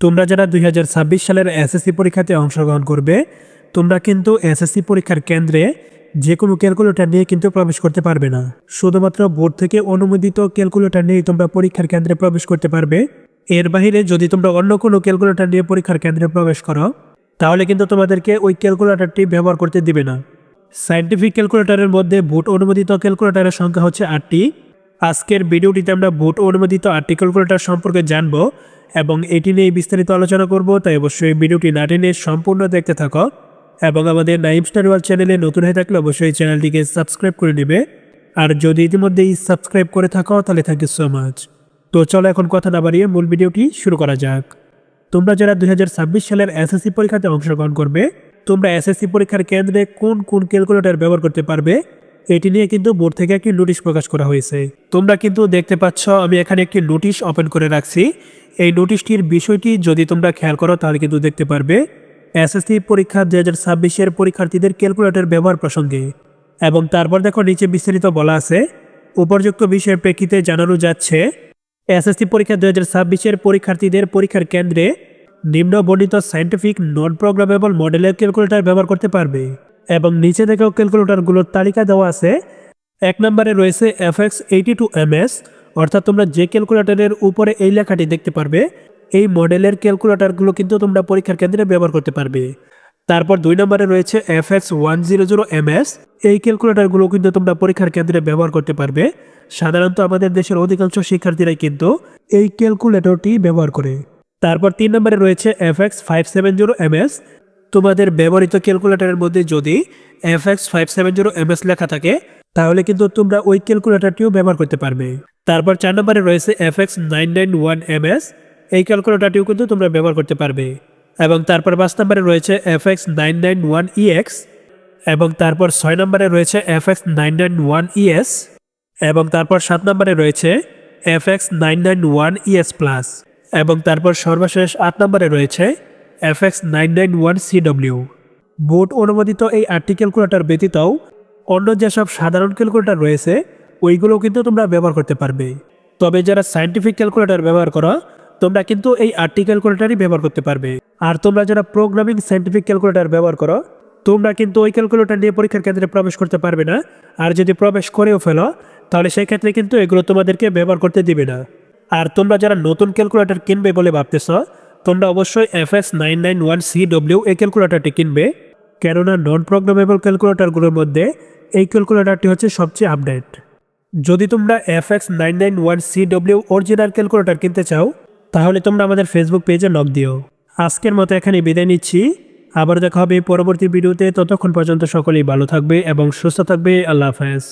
তোমরা যারা দুই হাজার ছাব্বিশ সালের এসএসসি পরীক্ষাতে অংশগ্রহণ করবে, তোমরা কিন্তু এসএসসি পরীক্ষার কেন্দ্রে যে কোনো ক্যালকুলেটর নিয়ে কিন্তু প্রবেশ করতে পারবে না। শুধুমাত্র বোর্ড থেকে অনুমোদিত ক্যালকুলেটর নিয়ে তোমরা পরীক্ষার কেন্দ্রে প্রবেশ করতে পারবে। এর বাইরে যদি তোমরা অন্য কোনো ক্যালকুলেটর নিয়ে পরীক্ষার কেন্দ্রে প্রবেশ করো, তাহলে কিন্তু তোমাদেরকে ওই ক্যালকুলেটরটি ব্যবহার করতে দিবে না। সায়েন্টিফিক ক্যালকুলেটরের মধ্যে ভোট অনুমোদিত ক্যালকুলেটরের সংখ্যা হচ্ছে আটটি। আজকের ভিডিওটিতে আমরা ভোট অনুমোদিত আটটি ক্যালকুলেটর সম্পর্কে জানব। এবং এটি নিয়ে বিস্তারিত আলোচনা করব, তাই অবশ্যই ভিডিওটি না টেনে সম্পূর্ণ দেখতে থাকো। এবং আমাদের নাইম স্টার ওয়াল চ্যানেলে নতুন হয়ে থাকলে অবশ্যই চ্যানেলটিকে সাবস্ক্রাইব করে নেবে। আর যদি ইতিমধ্যেই সাবস্ক্রাইব করে থাকো, তাহলে থ্যাংক ইউ সো মাচ তো চলো এখন কথা না বাড়িয়ে মূল ভিডিওটি শুরু করা যাক। তোমরা যারা দুই হাজার ছাব্বিশ সালের এসএসসি পরীক্ষাতে অংশগ্রহণ করবে, তোমরা এসএসসি পরীক্ষার কেন্দ্রে কোন কোন ক্যালকুলেটর ব্যবহার করতে পারবে, এটি নিয়ে কিন্তু বোর্ড থেকে একটি নোটিশ প্রকাশ করা হয়েছে। তোমরা কিন্তু দেখতে পাচ্ছ, আমি এখানে একটি নোটিশ ওপেন করে রাখছি। এই নোটিশটির বিষয়টি যদি তোমরা খেয়াল করো, তাহলে কিন্তু দেখতে পারবে এসএসসি পরীক্ষা দু হাজার ছাব্বিশের পরীক্ষার্থীদের ক্যালকুলেটর ব্যবহার প্রসঙ্গে। এবং তারপর দেখো, নিচে বিস্তারিত বলা আছে, উপযুক্ত বিষয়ের প্রেক্ষিতে জানানো যাচ্ছে এসএসসি পরীক্ষা দু হাজার ছাব্বিশের পরীক্ষার্থীদের পরীক্ষার কেন্দ্রে নিম্ন বর্ণিত সায়েন্টিফিক নন প্রোগ্রামেবল মডেলের ক্যালকুলেটর ব্যবহার করতে পারবে। এবং নিচে দেখেও ক্যালকুলেটরগুলোর তালিকা দেওয়া আছে, এক নম্বরে রয়েছে F X eighty two M S অর্থাৎ তোমরা যে ক্যালকুলেটরের উপরে এই লেখাটি দেখতে পারবে, এই মডেলের ক্যালকুলেটরগুলো কিন্তু তোমরা পরীক্ষার কেন্দ্রে ব্যবহার করতে পারবে। তারপর দুই নম্বরে রয়েছে F X one zero zero M S. এই ক্যালকুলেটরগুলো কিন্তু তোমরা পরীক্ষার কেন্দ্রে ব্যবহার করতে পারবে। সাধারণত আমাদের দেশের অধিকাংশ শিক্ষার্থীরাই কিন্তু এই ক্যালকুলেটরটি ব্যবহার করে। তারপর তিন নম্বরে রয়েছে F X five seven zero M S. তোমাদের ব্যবহৃত ক্যালকুলেটরের মধ্যে যদি F X five seven zero M S লেখা থাকে, তাহলে কিন্তু তোমরা ওই ক্যালকুলেটারটিও ব্যবহার করতে পারবে। তারপর চার নম্বরে রয়েছে F X nine nine one M S এই ক্যালকুলেটরটিও কিন্তু তোমরা ব্যবহার করতে পারবে। এবং তারপর পাঁচ নম্বরে রয়েছে F X nine nine one EX, এবং তারপর ছয় নম্বরে রয়েছে F X nine nine one ES, এবং তারপর সাত নম্বরে রয়েছে F X nine nine one ES plus, এবং তারপর সর্বশেষ আট নম্বরে রয়েছে F X nine nine one CW board অনুমোদিত এই আটটি ক্যালকুলেটর ব্যতীতও অন্য যেসব সাধারণ ক্যালকুলেটর রয়েছে, ওইগুলো কিন্তু তোমরা ব্যবহার করতে পারবে। তবে যারা সায়েন্টিফিক ক্যালকুলেটর ব্যবহার করো, তোমরা কিন্তু এই আটটি ক্যালকুলেটরই ব্যবহার করতে পারবে। আর তোমরা যারা প্রোগ্রামিং সায়েন্টিফিক ক্যালকুলেটার ব্যবহার করো, তোমরা কিন্তু ওই ক্যালকুলেটর নিয়ে পরীক্ষার কেন্দ্রে প্রবেশ করতে পারবে না। আর যদি প্রবেশ করেও ফেলো, তাহলে সেই ক্ষেত্রে কিন্তু এগুলো তোমাদেরকে ব্যবহার করতে দিবে না। আর তোমরা যারা নতুন ক্যালকুলেটার কিনবে বলে ভাবতেছ তোমরা অবশ্যই F S nine nine one C W এই ক্যালকুলেটারটি কিনবে। কেননা নন প্রোগ্রামেবল ক্যালকুলেটারগুলোর মধ্যে এই ক্যালকুলেটারটি হচ্ছে সবচেয়ে আপডেট যদি তোমরা F X nine nine one C W original calculator কিনতে চাও, তাহলে তোমরা আমাদের ফেসবুক পেজে নক দিও। আজকের মতো এখানে বিদায় নিচ্ছি। আবার দেখা হবে পরবর্তী ভিডিওতে। ততক্ষণ পর্যন্ত সকলেই ভালো থাকবে এবং সুস্থ থাকবে। আল্লাহ হাফেজ।